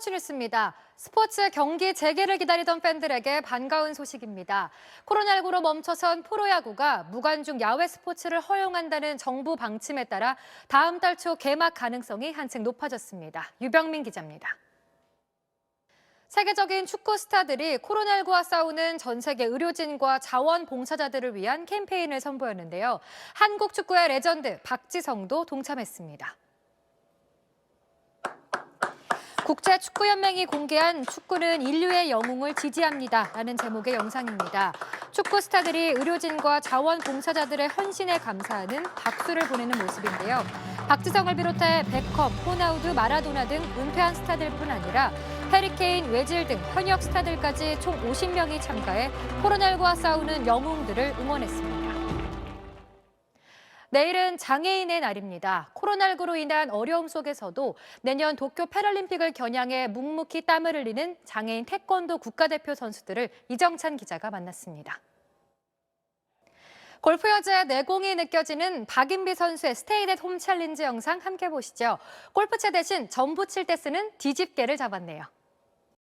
스포츠 뉴스입니다. 스포츠 경기 재개를 기다리던 팬들에게 반가운 소식입니다. 코로나19로 멈춰선 프로야구가 무관중 야외 스포츠를 허용한다는 정부 방침에 따라 다음 달 초 개막 가능성이 한층 높아졌습니다. 유병민 기자입니다. 세계적인 축구 스타들이 코로나19와 싸우는 전 세계 의료진과 자원 봉사자들을 위한 캠페인을 선보였는데요. 한국 축구의 레전드 박지성도 동참했습니다. 국제축구연맹이 공개한 축구는 인류의 영웅을 지지합니다. 라는 제목의 영상입니다. 축구 스타들이 의료진과 자원봉사자들의 헌신에 감사하는 박수를 보내는 모습인데요. 박지성을 비롯해 베컴, 호나우드, 마라도나 등 은퇴한 스타들 뿐 아니라 해리케인, 외질 등 현역 스타들까지 총 50명이 참가해 코로나19와 싸우는 영웅들을 응원했습니다. 내일은 장애인의 날입니다. 코로나19로 인한 어려움 속에서도 내년 도쿄 패럴림픽을 겨냥해 묵묵히 땀을 흘리는 장애인 태권도 국가대표 선수들을 이정찬 기자가 만났습니다. 골프 여자의 내공이 느껴지는 박인비 선수의 스테이댓 홈 챌린지 영상 함께 보시죠. 골프채 대신 전부 칠 때 쓰는 뒤집개를 잡았네요.